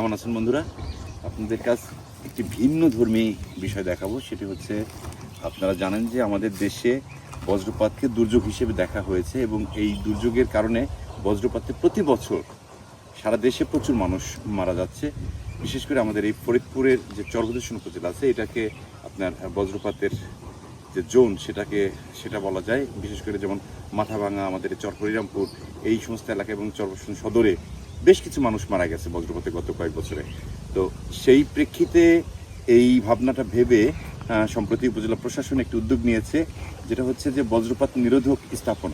কেমন আছেন বন্ধুরা? আপনাদের কাছ একটি ভিন্ন ধর্মী বিষয় দেখাবো। সেটি হচ্ছে, আপনারা জানেন যে আমাদের দেশে বজ্রপাতকে দুর্যোগ হিসেবে দেখা হয়েছে এবং এই দুর্যোগের কারণে বজ্রপাতে প্রতি বছর সারা দেশে প্রচুর মানুষ মারা যাচ্ছে। বিশেষ করে আমাদের এই ফরিদপুরের যে চরবদেশন উপজেলা আছে, এটাকে আপনার বজ্রপাতের যে জোন, সেটাকে, সেটা বলা যায়। বিশেষ করে যেমন মাথাভাঙা আমাদের এই চর হরিরামপুর এই সমস্ত এলাকা এবং চরবদেশন সদরে বেশ কিছু মানুষ মারা গেছে বজ্রপাতে গত কয়েক বছরে। তো সেই প্রেক্ষিতে এই ভাবনাটা ভেবে সম্প্রতি উপজেলা প্রশাসন একটি উদ্যোগ নিয়েছে, যেটা হচ্ছে যে বজ্রপাত নিরোধক স্থাপন।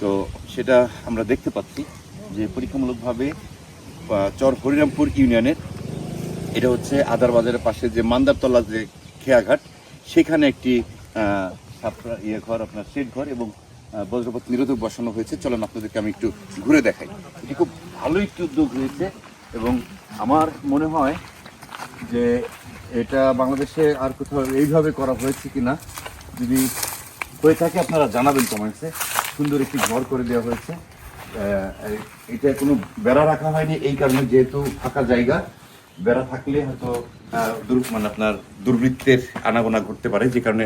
তো সেটা আমরা দেখতে পাচ্ছি যে পরীক্ষামূলকভাবে চর হরিরামপুর ইউনিয়নের, এটা হচ্ছে আদার বাজারের পাশে যে মান্দারতলা যে খেয়াঘাট, সেখানে একটি ইয়ে ঘর, আপনার শেড ঘর এবং বজ্রপাত নিরোধক বসানো হয়েছে। চলেন আপনাদেরকে আমি একটু ঘুরে দেখাই। এটি খুব ভালো একটি উদ্যোগ হয়েছে এবং আমার মনে হয় যে এটা বাংলাদেশে আর কোথাও এইভাবে করা হয়েছে কি না যদি হয়ে থাকে আপনারা জানাবেন কমেন্টসে সুন্দর একটি ঘর করে দেওয়া হয়েছে। এটা কোনো বেড়া রাখা হয়নি, এই কারণে যেহেতু ফাঁকা জায়গা, বেড়া থাকলে হয়তো মানে আপনার দুর্বৃত্তের আনাগোনা ঘটতে পারে, যে কারণে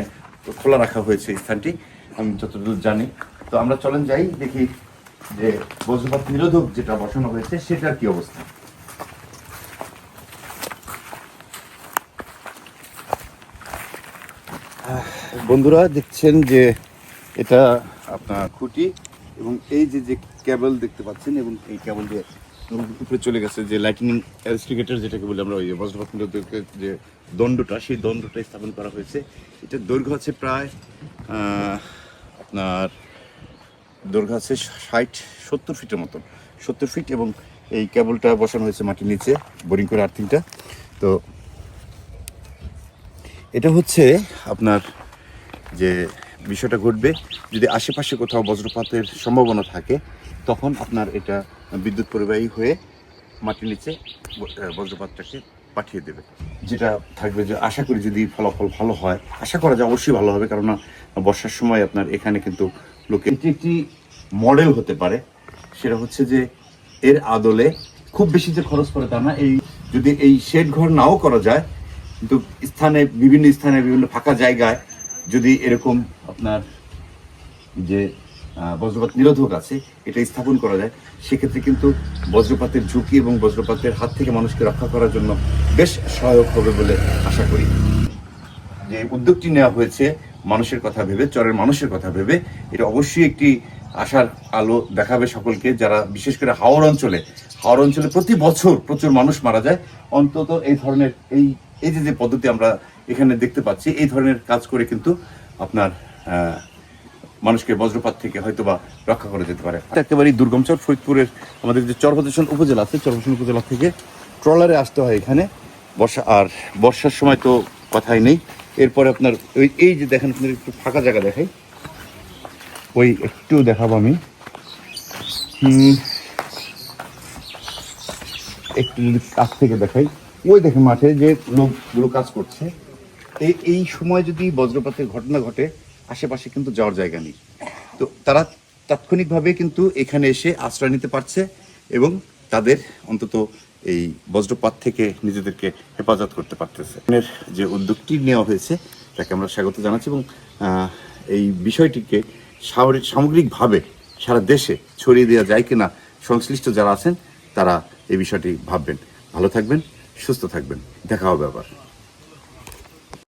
খোলা রাখা হয়েছে স্থানটি। আমি যতদূর জানি। তো আমরা চলেন যাই, দেখি যে বজ্রপাত নিরোধক যেটা বসানো হয়েছে, সেটার কি অবস্থা। বন্ধুরা, দেখছেন যে এটা আপনার খুঁটি এবং এই যে যে কেবল দেখতে পাচ্ছেন এবং এই কেবল দিয়ে উপরে চলে গেছে, যে লাইটিনিং ইনস্টিগেটর যেটাকে বলে আমরা, ওই বজ্রপাত নিরোধকের যে দণ্ডটা, সেই দণ্ডটা স্থাপন করা হয়েছে। এটার দৈর্ঘ্য আছে প্রায় আপনার দৈর্ঘ্য আছে ষাট, সত্তর ফিটের মতন। সত্তর ফিট এবং এই কেবলটা বসানো হয়েছে মাটির নিচে, বোরিং করে আর্থিংটা। তো এটা হচ্ছে আপনার যে বিষয়টা ঘটবে, যদি আশেপাশে কোথাও বজ্রপাতের সম্ভাবনা থাকে, তখন আপনার এটা বিদ্যুৎ পরিবাহী হয়ে মাটির নিচে বজ্রপাতটাকে পাঠিয়ে দেবে। যেটা থাকবে যে আশা করি যদি ফলাফল ভালো হয়, আশা করা যায় অবশ্যই ভালো হবে কারণ বর্ষার সময় আপনার এখানে কিন্তু লোকে এটি একটি মডেল হতে পারে। সেটা হচ্ছে যে এর আদলে খুব বেশি যে খরচ করে তা না, এই যদি এই শেড ঘর নাও করা যায়, কিন্তু স্থানে বিভিন্ন স্থানে বিভিন্ন ফাঁকা জায়গায় যদি এরকম আপনার যে বজ্রপাত নিরোধক আছে, এটা স্থাপন করা যায়। সেক্ষেত্রে কিন্তু বজ্রপাতের ঝুঁকি এবং বজ্রপাতের হাত থেকে মানুষকে রক্ষা করার জন্য বেশ সহায়ক হবে বলে আশা করি। যে উদ্যোগটি নেওয়া হয়েছে, মানুষের কথা ভেবে, চরের মানুষের কথা ভেবে, এটা অবশ্যই একটি আশার আলো দেখাবে সকলকে, যারা বিশেষ করে হাওড় অঞ্চলে হাওড় অঞ্চলে প্রতি বছর প্রচুর মানুষ মারা যায়। অন্তত এই ধরনের, এই এই যে যে পদ্ধতি আমরা এখানে দেখতে পাচ্ছি, এই ধরনের কাজ করে কিন্তু আপনার মানুষকে বজ্রপাত থেকে হয়তো বা রক্ষা করা যেতে পারে। একেবারেই দুর্গম চর। ফরিদপুরের আমাদের যে চরপদেশন উপজেলা আছে চরপদেশন উপজেলা থেকে ট্রলারে আসতে হয় এখানে। বর্ষা, আর বর্ষার সময় তো কথাই নেই। এরপরে আপনার ওই এই যে দেখেন আপনার একটু ফাঁকা জায়গা দেখাই। ওই একটু দেখাবো আমি। একটু যদি কাছ থেকে দেখাই। ওই দেখেন মাঠে যে লোকগুলো কাজ করছে। এই এই সময় যদি বজ্রপাতের ঘটনা ঘটে আশেপাশে কিন্তু যাওয়ার জায়গা নেই। তো তারা তাৎক্ষণিকভাবে কিন্তু এখানে এসে আশ্রয় নিতে পারছে এবং তাদের অন্তত এই বজ্রপাত থেকে নিজেদেরকে হেফাজত করতে পারতেছে। এর যে উদ্যোগটি নেওয়া হয়েছে, তাকে আমরা স্বাগত জানাচ্ছি এবং এই বিষয়টিকে সামগ্রিকভাবে সারা দেশে ছড়িয়ে দেওয়া যায় কিনা সংশ্লিষ্ট যারা আছেন, তারা এই বিষয়টি ভাববেন। ভালো থাকবেন, সুস্থ থাকবেন। দেখা হবে আবার।